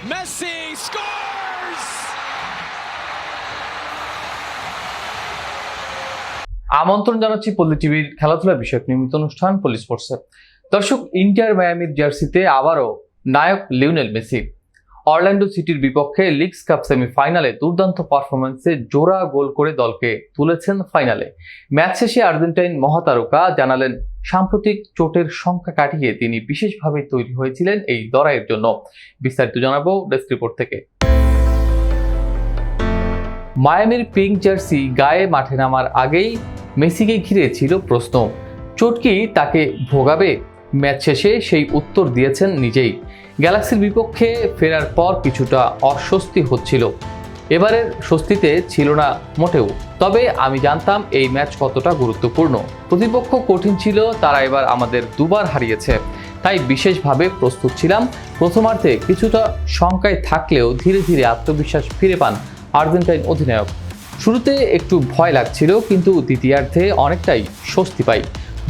Messi scores! আমন্ত্রণ জানাচ্ছি পল্লী টিভির খেলাধুলা বিষয়ক নিয়মিত অনুষ্ঠান পল্লী স্পোর্টসে দর্শক, ইন্টার মায়ামির জার্সিতে আবারও নায়ক লিওনেল মেসি অরল্যান্ডো সিটির বিপক্ষে লিগস কাপ সেমিফাইনালে দুর্দান্ত পারফরমেন্সে জোড়া গোল করে দলকে তুলেছেন ফাইনালে। ম্যাচ শেষে আর্জেন্টাইন মহাতারকা জানালেন, সাম্প্রতিক চোটের সংখ্যা কাটিয়ে তিনি বিশেষভাবে তৈরি হয়েছিলেন এই লড়াইয়ের জন্য। বিস্তারিত জানাব ডেস্ক রিপোর্ট থেকে। মায়ামির পিঙ্ক জার্সি গায়ে মাঠে নামার আগেই মেসিকে ঘিরে ছিল প্রশ্ন চোটকি তাকে ভোগাবে? ম্যাচ শেষে সেই উত্তর দিয়েছেন নিজেই। গ্যালাক্সির বিপক্ষে ফেরার পর কিছুটা অস্বস্তি হচ্ছিল। এবারের স্বস্তিতে ছিল না মোটেও। তবে আমি জানতাম এই ম্যাচ কতটা গুরুত্বপূর্ণ। প্রতিপক্ষ কঠিন ছিল, তারা এবার আমাদের দুবার হারিয়েছে। তাই বিশেষভাবে প্রস্তুত ছিলাম। প্রথমার্ধে কিছুটা শঙ্কায় থাকলেও ধীরে ধীরে আত্মবিশ্বাস ফিরে পান আর্জেন্টাইন অধিনায়ক। শুরুতে একটু ভয় লাগছিল, কিন্তু দ্বিতীয়ার্ধে অনেকটাই স্বস্তি পাই।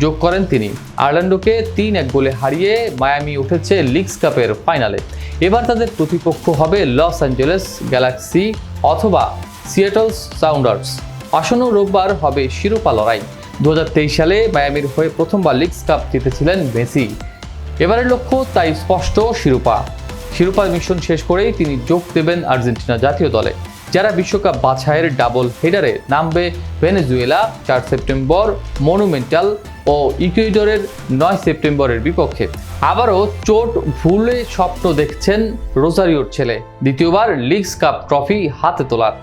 যোগ করেন তিনি। আয়ারল্যান্ডোকে তিন এক গোলে হারিয়ে মায়ামি উঠেছে লিগস কাপের ফাইনালে। এবার তাদের প্রতিপক্ষ হবে লস অ্যাঞ্জেলেস গ্যালাক্সি অথবা সিয়েটল সাউন্ডার্স। আসন্ন রোববার হবে শিরোপা লড়াই। দু হাজার তেইশ সালে মায়ামির হয়ে প্রথমবার লিগস কাপ জিতেছিলেন মেসি। এবারের লক্ষ্য তাই স্পষ্ট শিরোপা। শিরোপা মিশন শেষ করেই তিনি যোগ দেবেন আর্জেন্টিনা জাতীয় দলে। যারা বিশ্বকাপ বাছাইয়ের ডাবল হেডারে নামবে ভেনেজুয়েলা, চার সেপ্টেম্বর মনুমেন্টাল ও ইকুইডরের নয় সেপ্টেম্বরের বিপক্ষে। আবারও চোট ভুলে স্বপ্ন দেখছেন রোজারিওর ছেলে। দ্বিতীয়বার লিগস কাপ ট্রফি হাতে তোলার।